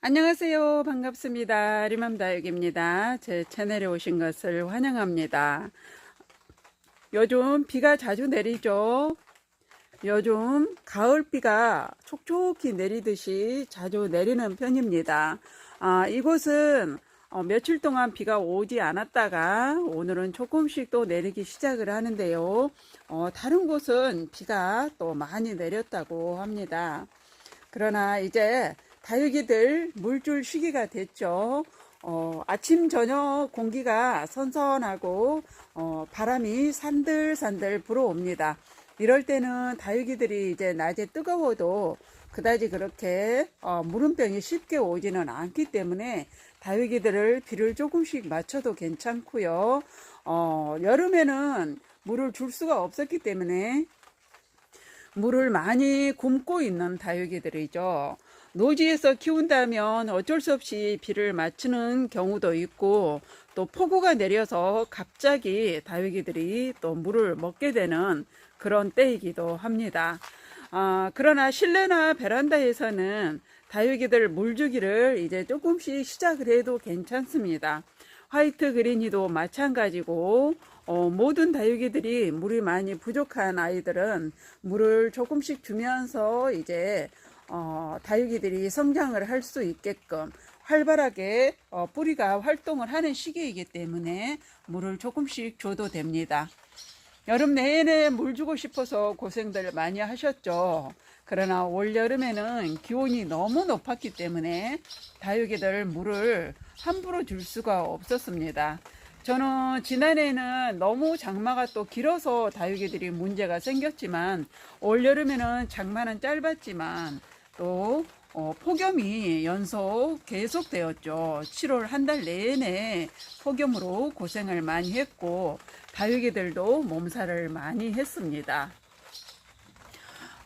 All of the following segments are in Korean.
안녕하세요. 반갑습니다. 리맘다육입니다. 제 채널에 오신 것을 환영합니다. 요즘 비가 자주 내리죠. 요즘 가을비가 촉촉히 내리듯이 자주 내리는 편입니다. 아, 이곳은 어, 며칠 동안 비가 오지 않았다가 오늘은 조금씩 또 내리기 시작을 하는데요. 어, 다른 곳은 비가 또 많이 내렸다고 합니다. 그러나 이제 다육이들 물줄 시기가 됐죠. 어, 아침 저녁 공기가 선선하고 어, 바람이 산들산들 불어옵니다. 이럴 때는 다육이들이 이제 낮에 뜨거워도 그다지 그렇게 어, 물음병이 쉽게 오지는 않기 때문에 다육이들을 비를 조금씩 맞춰도 괜찮고요. 어, 여름에는 물을 줄 수가 없었기 때문에 물을 많이 굶고 있는 다육이들이죠. 노지에서 키운다면 어쩔 수 없이 비를 맞추는 경우도 있고 또 폭우가 내려서 갑자기 다육이들이 또 물을 먹게 되는 그런 때이기도 합니다. 아, 그러나 실내나 베란다에서는 다육이들 물주기를 이제 조금씩 시작을 해도 괜찮습니다. 화이트 그린이도 마찬가지고 어, 모든 다육이들이 물이 많이 부족한 아이들은 물을 조금씩 주면서 이제 어, 다육이들이 성장을 할 수 있게끔 활발하게 어, 뿌리가 활동을 하는 시기이기 때문에 물을 조금씩 줘도 됩니다. 여름 내내 물 주고 싶어서 고생들 많이 하셨죠. 그러나 올 여름에는 기온이 너무 높았기 때문에 다육이들 물을 함부로 줄 수가 없었습니다. 저는 지난해에는 너무 장마가 또 길어서 다육이들이 문제가 생겼지만 올 여름에는 장마는 짧았지만 또 어, 폭염이 연속 계속되었죠. 7월 한 달 내내 폭염으로 고생을 많이 했고 다육이들도 몸살을 많이 했습니다.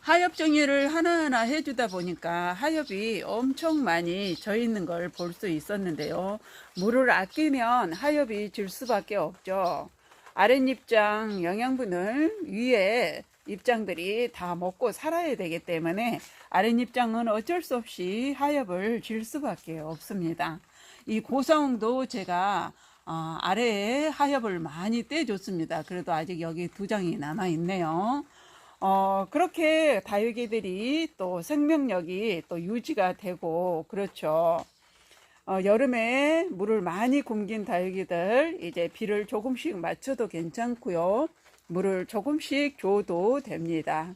하엽 정리를 하나하나 해주다 보니까 하엽이 엄청 많이 져 있는 걸 볼 수 있었는데요. 물을 아끼면 하엽이 질 수밖에 없죠. 아랫입장 영양분을 위에 입장들이 다 먹고 살아야 되기 때문에 아랫 입장은 어쩔 수 없이 하엽을 질 수밖에 없습니다. 이 고사홍도 제가 어, 아래에 하엽을 많이 떼줬습니다. 그래도 아직 여기 두 장이 남아 있네요. 어, 그렇게 다육이들이 또 생명력이 또 유지가 되고, 그렇죠. 어, 여름에 물을 많이 굶긴 다육이들, 이제 비를 조금씩 맞춰도 괜찮고요. 물을 조금씩 줘도 됩니다.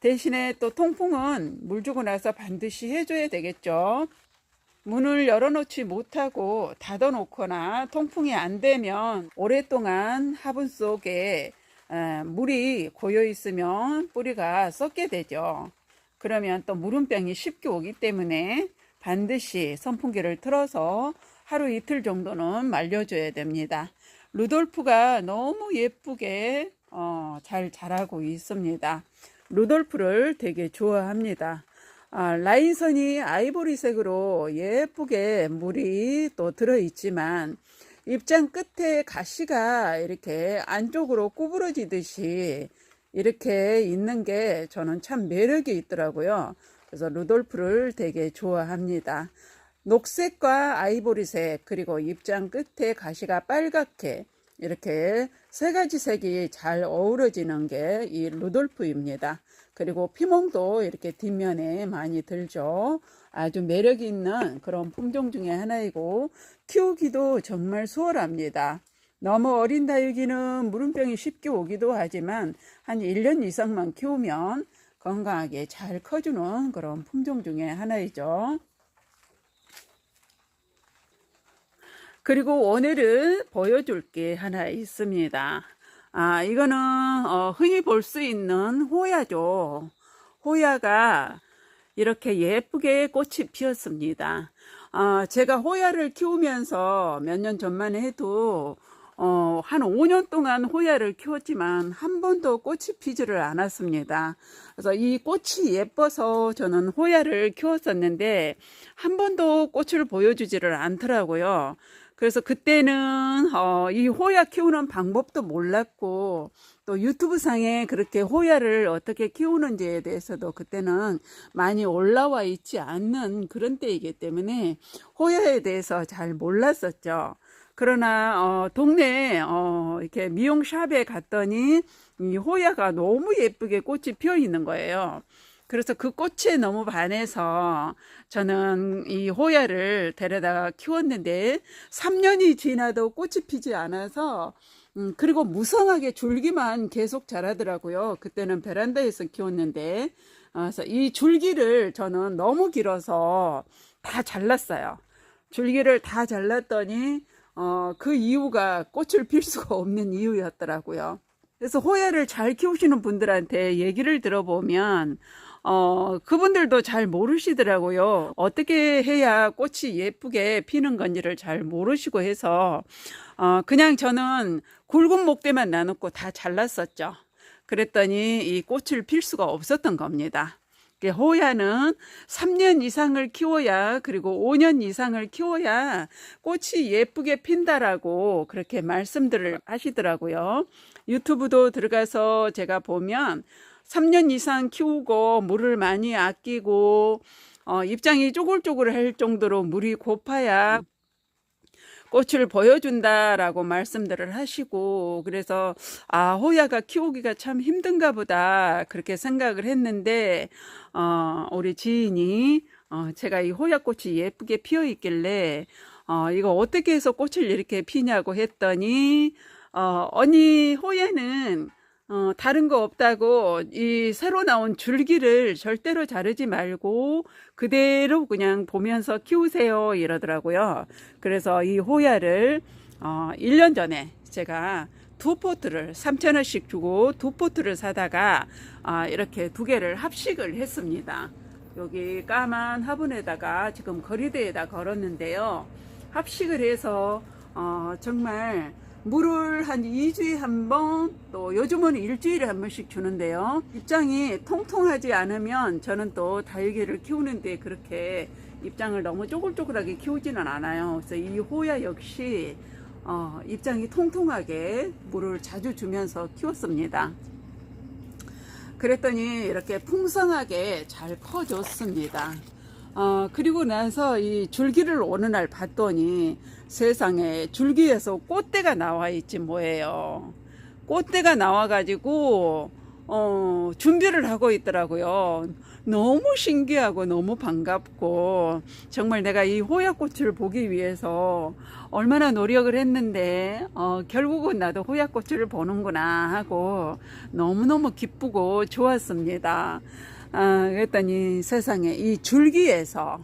대신에 또 통풍은 물 주고 나서 반드시 해줘야 되겠죠. 문을 열어놓지 못하고 닫아놓거나 통풍이 안 되면 오랫동안 화분 속에 물이 고여 있으면 뿌리가 썩게 되죠. 그러면 또 물음병이 쉽게 오기 때문에 반드시 선풍기를 틀어서 하루 이틀 정도는 말려줘야 됩니다. 루돌프가 너무 예쁘게 어, 잘 자라고 있습니다. 루돌프를 되게 좋아합니다. 아, 라인선이 아이보리색으로 예쁘게 물이 또 들어있지만 입장 끝에 가시가 이렇게 안쪽으로 구부러지듯이 이렇게 있는 게 저는 참 매력이 있더라고요. 그래서 루돌프를 되게 좋아합니다. 녹색과 아이보리색 그리고 입장 끝에 가시가 빨갛게 이렇게 세 가지 색이 잘 어우러지는 게 이 루돌프입니다. 그리고 피멍도 이렇게 뒷면에 많이 들죠. 아주 매력 있는 그런 품종 중에 하나이고 키우기도 정말 수월합니다. 너무 어린 다육이는 물음병이 쉽게 오기도 하지만 한 1년 이상만 키우면 건강하게 잘 커주는 그런 품종 중에 하나이죠. 그리고 오늘은 보여줄 게 하나 있습니다. 아, 이거는 어, 흔히 볼 수 있는 호야죠. 호야가 이렇게 예쁘게 꽃이 피었습니다. 어, 제가 호야를 키우면서 몇 년 전만 해도 어, 한 5년 동안 호야를 키웠지만 한 번도 꽃이 피지를 않았습니다. 그래서 이 꽃이 예뻐서 저는 호야를 키웠었는데 한 번도 꽃을 보여주지를 않더라고요. 그래서 그때는 어, 이 호야 키우는 방법도 몰랐고 또 유튜브 상에 그렇게 호야를 어떻게 키우는지에 대해서도 그때는 많이 올라와 있지 않는 그런 때이기 때문에 호야에 대해서 잘 몰랐었죠. 그러나 어, 동네 어, 이렇게 미용샵에 갔더니 이 호야가 너무 예쁘게 꽃이 피어 있는 거예요. 그래서 그 꽃에 너무 반해서 저는 이 호야를 데려다가 키웠는데 3년이 지나도 꽃이 피지 않아서 음, 그리고 무성하게 줄기만 계속 자라더라고요. 그때는 베란다에서 키웠는데 어, 그래서 이 줄기를 저는 너무 길어서 다 잘랐어요. 줄기를 다 잘랐더니 어, 그 이유가 꽃을 필 수가 없는 이유였더라고요. 그래서 호야를 잘 키우시는 분들한테 얘기를 들어보면 어, 그분들도 잘 모르시더라고요. 어떻게 해야 꽃이 예쁘게 피는 건지를 잘 모르시고 해서, 어, 그냥 저는 굵은 목대만 나눴고 다 잘랐었죠. 그랬더니 이 꽃을 필 수가 없었던 겁니다. 호야는 3년 이상을 키워야 그리고 5년 이상을 키워야 꽃이 예쁘게 핀다라고 그렇게 말씀들을 하시더라고요. 유튜브도 들어가서 제가 보면 3년 이상 키우고 물을 많이 아끼고 어, 입장이 쪼글쪼글할 정도로 물이 고파야 꽃을 보여준다라고 말씀들을 하시고 그래서 아 호야가 키우기가 참 힘든가 보다 그렇게 생각을 했는데 어, 우리 지인이 어, 제가 이 호야 꽃이 예쁘게 피어 있길래 어, 이거 어떻게 해서 꽃을 이렇게 피냐고 했더니 어, 언니 호야는 어, 다른 거 없다고 이 새로 나온 줄기를 절대로 자르지 말고 그대로 그냥 보면서 키우세요 이러더라고요. 그래서 이 호야를 어, 1년 전에 제가 두 포트를 3,000원씩 주고 두 포트를 사다가 아, 이렇게 두 개를 합식을 했습니다. 여기 까만 화분에다가 지금 거리대에다 걸었는데요. 합식을 해서 어, 정말 물을 한 2주에 한 번, 또 요즘은 일주일에 한 번씩 주는데요. 입장이 통통하지 않으면 저는 또 다육이를 키우는데 그렇게 입장을 너무 쪼글쪼글하게 키우지는 않아요. 그래서 이 호야 역시 어, 입장이 통통하게 물을 자주 주면서 키웠습니다. 그랬더니 이렇게 풍성하게 잘 커졌습니다. 어, 그리고 나서 이 줄기를 어느 날 봤더니 세상에 줄기에서 꽃대가 나와 있지 뭐예요. 꽃대가 나와가지고, 어, 준비를 하고 있더라고요. 너무 신기하고 너무 반갑고, 정말 내가 이 호야꽃을 보기 위해서 얼마나 노력을 했는데, 어, 결국은 나도 호야꽃을 보는구나 하고 너무너무 기쁘고 좋았습니다. 아, 그랬더니 세상에 이 줄기에서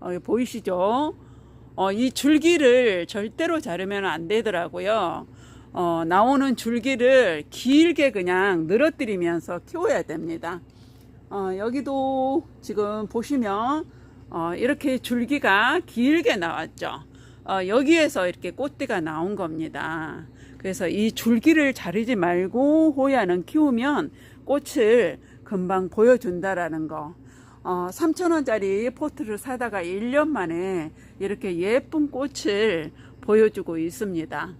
어, 보이시죠? 어, 이 줄기를 절대로 자르면 안 되더라고요. 어, 나오는 줄기를 길게 그냥 늘어뜨리면서 키워야 됩니다. 어, 여기도 지금 보시면 어, 이렇게 줄기가 길게 나왔죠. 어, 여기에서 이렇게 꽃대가 나온 겁니다. 그래서 이 줄기를 자르지 말고 호야는 키우면 꽃을 금방 보여준다라는 거. 어, 3,000원짜리 포트를 사다가 1년 만에 이렇게 예쁜 꽃을 보여주고 있습니다.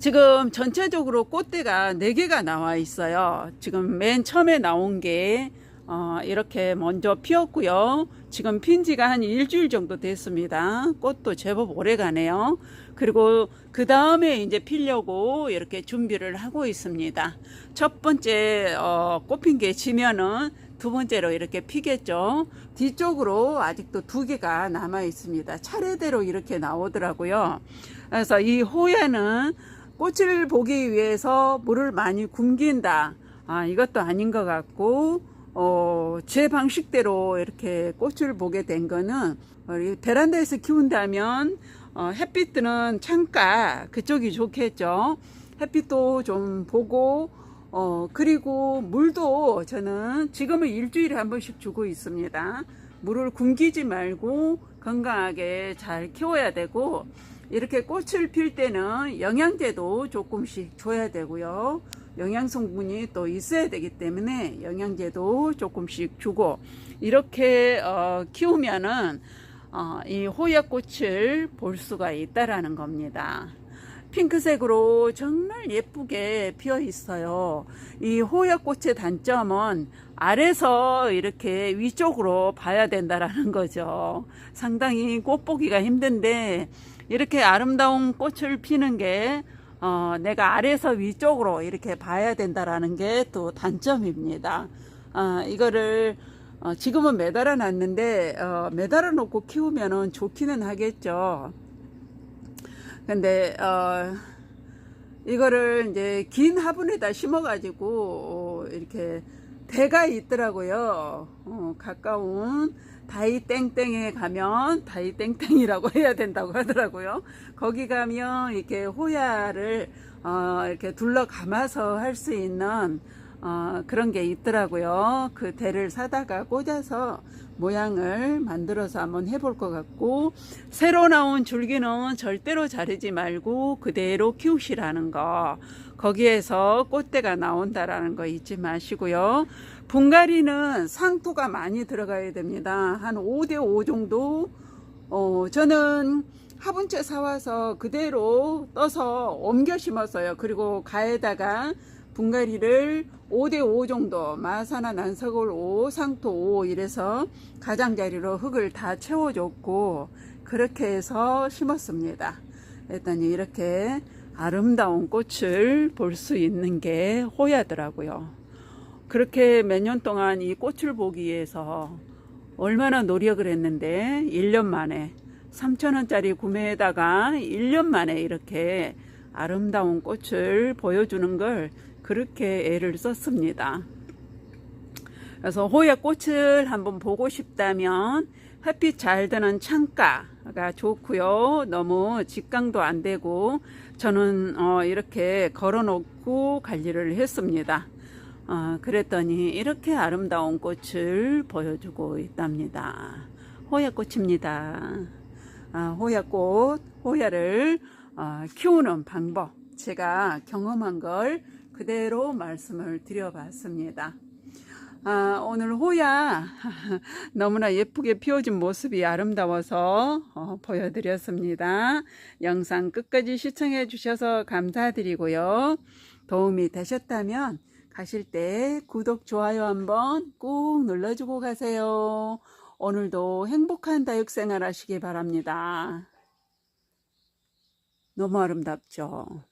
지금 전체적으로 꽃대가 4개가 나와 있어요. 지금 맨 처음에 나온 게 어, 이렇게 먼저 피었고요. 지금 핀 지가 한 일주일 정도 됐습니다. 꽃도 제법 오래 가네요. 그리고 그 다음에 이제 피려고 이렇게 준비를 하고 있습니다. 첫 번째 어, 꽃핀 게 지면은 두 번째로 이렇게 피겠죠. 뒤쪽으로 아직도 두 개가 남아 있습니다. 차례대로 이렇게 나오더라고요. 그래서 이 호야는 꽃을 보기 위해서 물을 많이 굶긴다. 아, 이것도 아닌 것 같고, 어, 제 방식대로 이렇게 꽃을 보게 된 거는, 우리 베란다에서 키운다면, 어, 햇빛 드는 창가, 그쪽이 좋겠죠. 햇빛도 좀 보고, 어, 그리고 물도 저는 지금은 일주일에 한 번씩 주고 있습니다. 물을 굶기지 말고 건강하게 잘 키워야 되고, 이렇게 꽃을 필 때는 영양제도 조금씩 줘야 되고요. 영양 성분이 또 있어야 되기 때문에 영양제도 조금씩 주고 이렇게 어, 키우면은 어, 이 호야꽃을 볼 수가 있다라는 겁니다. 핑크색으로 정말 예쁘게 피어 있어요. 이 호야꽃의 단점은 아래서 이렇게 위쪽으로 봐야 된다라는 거죠. 상당히 꽃 보기가 힘든데 이렇게 아름다운 꽃을 피는 게 어, 내가 아래서 위쪽으로 이렇게 봐야 된다라는 게 또 단점입니다. 어, 이거를 어, 지금은 매달아 놨는데 어, 매달아 놓고 키우면은 좋기는 하겠죠. 근데 어 이거를 이제 긴 화분에다 심어가지고 어, 이렇게 대가 있더라고요. 어, 가까운 다이 땡땡에 가면 다이 땡땡이라고 해야 된다고 하더라고요. 거기 가면 이렇게 호야를 어, 이렇게 둘러 감아서 할 수 있는 어, 그런 게 있더라고요. 그 대를 사다가 꽂아서 모양을 만들어서 한번 해볼 것 같고, 새로 나온 줄기는 절대로 자르지 말고 그대로 키우시라는 거. 거기에서 꽃대가 나온다라는 거 잊지 마시고요. 분갈이는 상토가 많이 들어가야 됩니다. 한 5대5 정도. 어, 저는 화분째 사와서 그대로 떠서 옮겨 심었어요. 그리고 가에다가 분갈이를 5대5 정도 마사나 난석을 5, 상토 5 이래서 가장자리로 흙을 다 채워줬고 그렇게 해서 심었습니다. 했더니 이렇게 아름다운 꽃을 볼 수 있는 게 호야더라고요. 그렇게 몇 년 동안 이 꽃을 보기 위해서 얼마나 노력을 했는데 1년 만에 3천원짜리 구매에다가 1년 만에 이렇게 아름다운 꽃을 보여주는 걸 그렇게 애를 썼습니다. 그래서 호야 꽃을 한번 보고 싶다면 햇빛 잘 드는 창가가 좋고요. 너무 직강도 안 되고 저는 어 이렇게 걸어놓고 관리를 했습니다. 어 그랬더니 이렇게 아름다운 꽃을 보여주고 있답니다. 호야 꽃입니다. 아, 호야꽃, 호야를 어, 키우는 방법 제가 경험한 걸 그대로 말씀을 드려봤습니다. 아, 오늘 호야 너무나 예쁘게 피워진 모습이 아름다워서 어, 보여드렸습니다. 영상 끝까지 시청해 주셔서 감사드리고요. 도움이 되셨다면 가실 때 구독, 좋아요 한번 꾹 눌러주고 가세요. 오늘도 행복한 다육생활 하시기 바랍니다. 너무 아름답죠?